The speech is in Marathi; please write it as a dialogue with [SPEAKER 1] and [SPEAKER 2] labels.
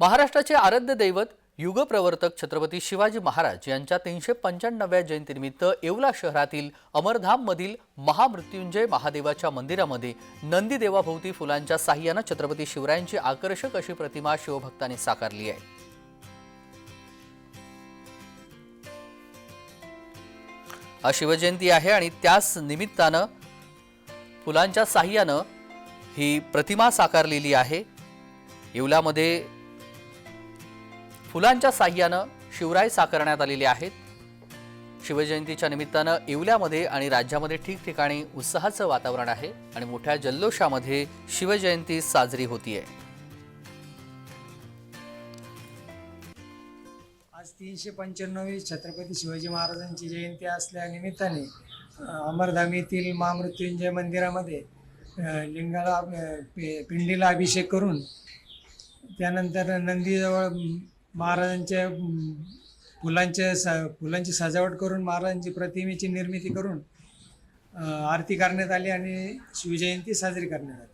[SPEAKER 1] महाराष्ट्राचे आराध्य दैवत युगप्रवर्तक छत्रपती शिवाजी महाराज यांच्या तीनशे पंच्याण्णव्या जयंतीनिमित्त येवला शहरातील अमरधाममधील महामृत्युंजय महादेवाच्या मंदिरामध्ये नंदीदेवाभोवती फुलांच्या साह्यानं छत्रपती शिवरायांची आकर्षक अशी प्रतिमा शिवभक्तांनी साकारली आहे. हा शिवजयंती आहे आणि त्याच निमित्तानं फुलांच्या साह्यानं ही प्रतिमा साकारलेली आहे. येवल्यामध्ये फुलांच्या साह्यानं शिवराय साकारण्यात आलेले आहेत. शिवजयंतीच्या निमित्तानं येवल्यामध्ये आणि राज्यामध्ये ठिकठिकाणी उत्साहाचं वातावरण आहे आणि मोठ्या जल्लोषामध्ये शिवजयंती साजरी होतीये.
[SPEAKER 2] आज तीनशे पंच्याण्णवी छत्रपती शिवाजी महाराजांची जयंती असल्या निमित्ताने अमरधाम येथील महामृत्युंजय मंदिरामध्ये लिंगाला पिंडीला अभिषेक करून त्यानंतर नंदीजवळ महाराजांच्या फुलांच्या स फुलांची सजावट करून महाराजांची प्रतिमेची निर्मिती करून आरती करण्यात आली आणि शिवजयंती साजरी करण्यात आली.